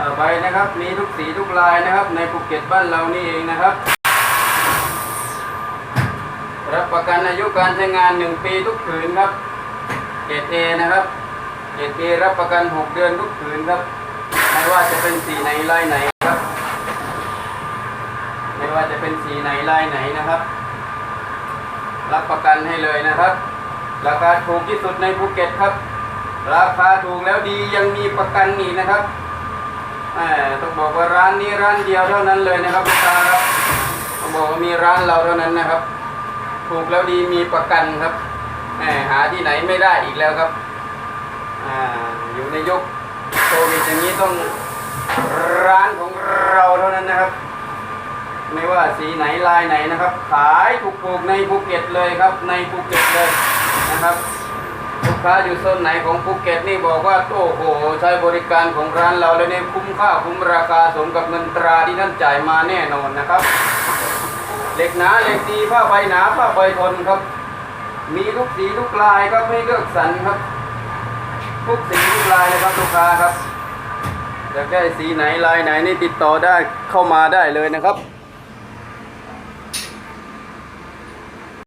ต่อไปนะครับ มีทุกสีทุกลายนะครับ ในภูเก็ตบ้านเรานี่เองนะครับ รับประกันอายุการใช้งาน 1 ปีทุกผืนครับเกรดเอนะครับเกรดเอรับประกัน 6 เดือนทุกผืนครับ ไม่ว่าจะเป็นสีไหนลายไหนครับ ไม่ว่าจะเป็นสีไหนลายไหนนะครับ รับประกันให้เลยนะครับ ราคาถูกที่สุดในภูเก็ตครับ ราคาถูกแล้วดียังมีประกันอีกนะครับ ต้องบอกว่าร้านนี้ร้านเดียวเท่านั้นเลยนะครับลูกค้าครับต้องบอกว่ามีร้านเราเท่านั้นนะครับ ถูกแล้วดีมีประกันครับหาที่ไหนไม่ได้อีกแล้วครับออยู่ในยุคโควิดอย่างนี้ต้องร้านของเราเท่านั้นนะครับ ไม่ว่าสีไหนลายไหนนะครับ ขายถูกๆในภูเก็ตเลยครับ ในภูเก็ตเลยนะครับ ค้าอยู่โซนไหนของภูเก็ตนี่บอกว่าโอ้โหใช้บริการของร้านเราแล้วเนี่ยคุ้มค่าคุ้มราคาสมกับเงินตราที่ท่านจ่ายมาแน่นอนนะครับ เหล็กหนาเหล็กดีผ้าใบหนาผ้าใบทนครับ มีทุกสีทุกลายครับไม่เลือกสรรครับ ทุกสีทุกลายเลยครับลูกค้าครับอยากได้สีไหนลายไหนนี่ติดต่อได้เข้ามาได้เลยนะครับ